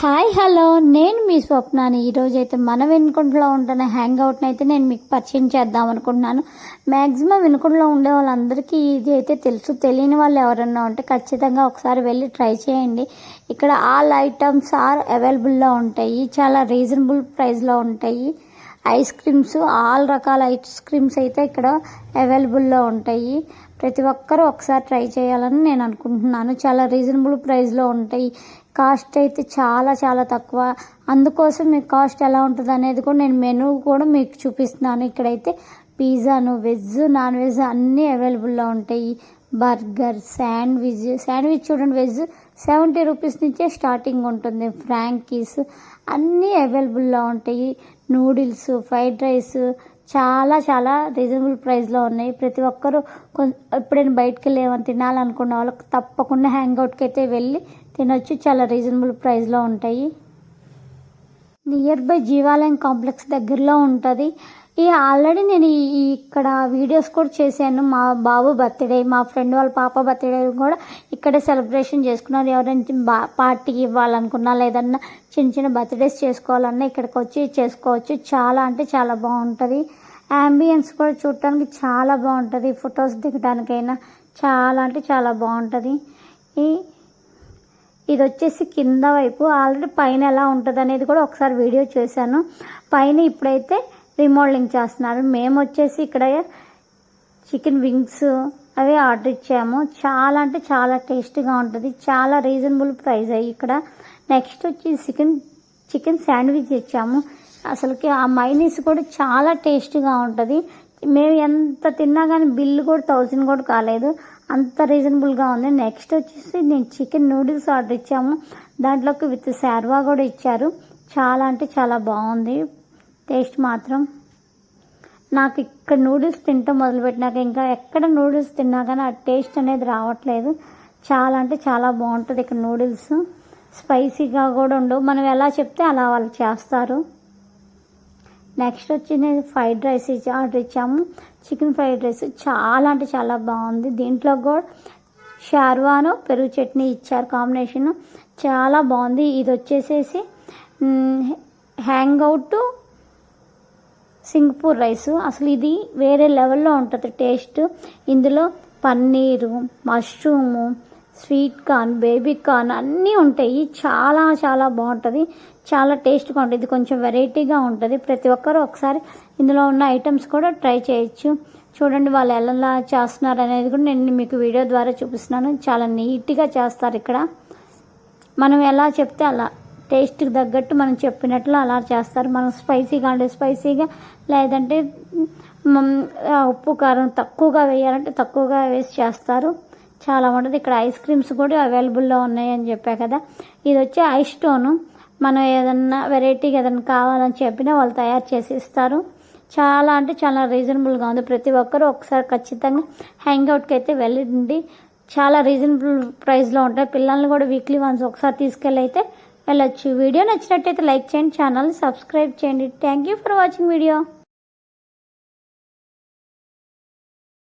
Hi hello నేను మీ స్వప్నాని. ఈరోజైతే మన వెనుకుంటలో ఉంటున్న హ్యాంగ్ అవుట్ని అయితే నేను మీకు పరిచయం చేద్దాం అనుకుంటున్నాను. మ్యాక్సిమం వెనుకుంటలో ఉండే వాళ్ళందరికీ ఇది అయితే తెలుసు. తెలియని వాళ్ళు ఎవరన్నా ఉంటే ఖచ్చితంగా ఒకసారి వెళ్ళి ట్రై చేయండి. ఇక్కడ ఆల్ ఐటమ్స్ ఆర్ అవైలబుల్లో ఉంటాయి. చాలా రీజనబుల్ ప్రైస్లో ఉంటాయి. ఐస్ క్రీమ్స్ ఆల్ రకాల ఐస్ క్రీమ్స్ అయితే ఇక్కడ అవైలబుల్లో ఉంటాయి. ప్రతి ఒక్కరూ ఒకసారి ట్రై చేయాలని నేను అనుకుంటున్నాను. చాలా రీజనబుల్ ప్రైస్లో ఉంటాయి. కాస్ట్ అయితే చాలా చాలా తక్కువ. అందుకోసం మీకు కాస్ట్ ఎలా ఉంటుంది అనేది కూడా నేను మెనూ కూడా మీకు చూపిస్తున్నాను. ఇక్కడైతే పిజ్జాను వెజ్ నాన్ వెజ్ అన్నీ అవైలబుల్లో ఉంటాయి. Burger sandwich. శాండ్విచ్ చూడండి వెజ్ సెవెంటీ రూపీస్ నుంచే స్టార్టింగ్ ఉంటుంది. ఫ్రాంకీస్ అన్నీ అవైలబుల్లో ఉంటాయి. నూడిల్స్ ఫ్రైడ్ రైస్ చాలా చాలా రీజనబుల్ ప్రైస్లో ఉన్నాయి. ప్రతి ఒక్కరూ కొం ఎప్పుడైనా బయటకు వెళ్ళి ఏమైనా తినాలనుకున్న వాళ్ళకి తప్పకుండా హ్యాంగ్ అవుట్కి అయితే వెళ్ళి తినొచ్చు. చాలా రీజనబుల్ ప్రైస్లో ఉంటాయి. నియర్ బై జీవాలయం కాంప్లెక్స్ దగ్గరలో ఉంటుంది. ఈ ఆల్రెడీ నేను ఈ ఇక్కడ వీడియోస్ కూడా చేశాను. మా బాబు బర్త్డే మా ఫ్రెండ్ వాళ్ళ పాప బర్త్డే కూడా ఇక్కడే సెలబ్రేషన్ చేసుకున్నారు. ఎవరైనా బా పార్టీకి ఇవ్వాలనుకున్నా లేదన్నా చిన్న చిన్న బర్త్డేస్ చేసుకోవాలన్నా ఇక్కడికి వచ్చి చేసుకోవచ్చు. చాలా అంటే చాలా బాగుంటుంది. అంబియన్స్ కూడా చూడటానికి చాలా బాగుంటుంది. ఫొటోస్ దిగడానికైనా చాలా అంటే చాలా బాగుంటుంది. ఈ ఇది వచ్చేసి కింద వైపు ఆల్రెడీ పైన ఎలా ఉంటుంది అనేది కూడా ఒకసారి వీడియో చేశాను. పైన ఇప్పుడైతే రిమోడలింగ్ చేస్తున్నారు. మేము వచ్చేసి ఇక్కడ చికెన్ వింగ్స్ అవి ఆర్డర్ ఇచ్చాము. చాలా అంటే చాలా టేస్టీగా ఉంటుంది. చాలా రీజనబుల్ ప్రైస్ అయ్యి ఇక్కడ. నెక్స్ట్ వచ్చి చికెన్ చికెన్ శాండ్విచ్ ఇచ్చాము. అసలుకి ఆ మైనీస్ కూడా చాలా టేస్టీగా ఉంటుంది. మేము ఎంత తిన్నా కానీ బిల్లు కూడా థౌజండ్ కూడా కాలేదు. అంత రీజనబుల్గా ఉంది. నెక్స్ట్ వచ్చేసి నేను చికెన్ నూడిల్స్ ఆర్డర్ ఇచ్చాము. దాంట్లోకి విత్ శార్వా కూడా ఇచ్చారు. చాలా అంటే చాలా బాగుంది. టేస్ట్ మాత్రం. నాకు ఇక్కడ నూడిల్స్ తింటాం మొదలుపెట్టినాక ఇంకా ఎక్కడ నూడిల్స్ తిన్నా కానీ ఆ టేస్ట్ అనేది రావట్లేదు. చాలా అంటే చాలా బాగుంటుంది ఇక్కడ నూడిల్స్ స్పైసీగా కూడా ఉండవు. మనం ఎలా చెప్తే అలా వాళ్ళు చేస్తారు. నెక్స్ట్ వచ్చి నేను ఫ్రైడ్ రైస్ ఇచ్చి ఆర్డర్ ఇచ్చాము. చికెన్ ఫ్రైడ్ రైస్ చాలా అంటే చాలా బాగుంది. దీంట్లో కూడా షార్వాను పెరుగు చట్నీ ఇచ్చారు కాంబినేషన్ చాలా బాగుంది. ఇది వచ్చేసేసి హ్యాంగ్ అవుట్ సింగపూర్ రైస్. అసలు ఇది వేరే లెవెల్లో ఉంటుంది. టేస్ట్ ఇందులో paneer mushroom sweet corn baby corn అన్నీ ఉంటాయి. చాలా చాలా బాగుంటుంది. చాలా టేస్ట్గా ఉంటుంది. ఇది కొంచెం వెరైటీగా ఉంటుంది. ప్రతి ఒక్కరూ ఒకసారి ఇందులో ఉన్న ఐటమ్స్ కూడా ట్రై చేయొచ్చు. చూడండి వాళ్ళు ఎలా చేస్తున్నారు అనేది కూడా నేను మీకు వీడియో ద్వారా చూపిస్తున్నాను. చాలా నీట్గా చేస్తారు ఇక్కడ. మనం ఎలా చెప్తే అలా. టేస్ట్కి తగ్గట్టు మనం చెప్పినట్లు అలా చేస్తారు. మనం స్పైసీగా అంటే స్పైసీగా లేదంటే ఉప్పు కారం తక్కువగా వేయాలంటే తక్కువగా వేసి చేస్తారు. చాలా ఉంటుంది ఇక్కడ ఐస్ క్రీమ్స్ కూడా అవైలబుల్లో ఉన్నాయని చెప్పా కదా. ఇది వచ్చి ఐస్ స్టోను. మనం ఏదన్నా వెరైటీగా ఏదైనా కావాలని చెప్పినా వాళ్ళు తయారు చేసి ఇస్తారు. చాలా అంటే చాలా రీజనబుల్గా ఉంది. ప్రతి ఒక్కరూ ఒకసారి ఖచ్చితంగా హ్యాంగ్ అవుట్కి అయితే వెళ్ళండి. చాలా రీజనబుల్ ప్రైస్లో ఉంటాయి. పిల్లల్ని కూడా వీక్లీ వన్స్ ఒకసారి తీసుకెళ్ళి అయితే వెళ్ళొచ్చు. వీడియో నచ్చినట్టయితే లైక్ చేయండి ఛానల్ని సబ్స్క్రైబ్ చేయండి. Thank you for watching video.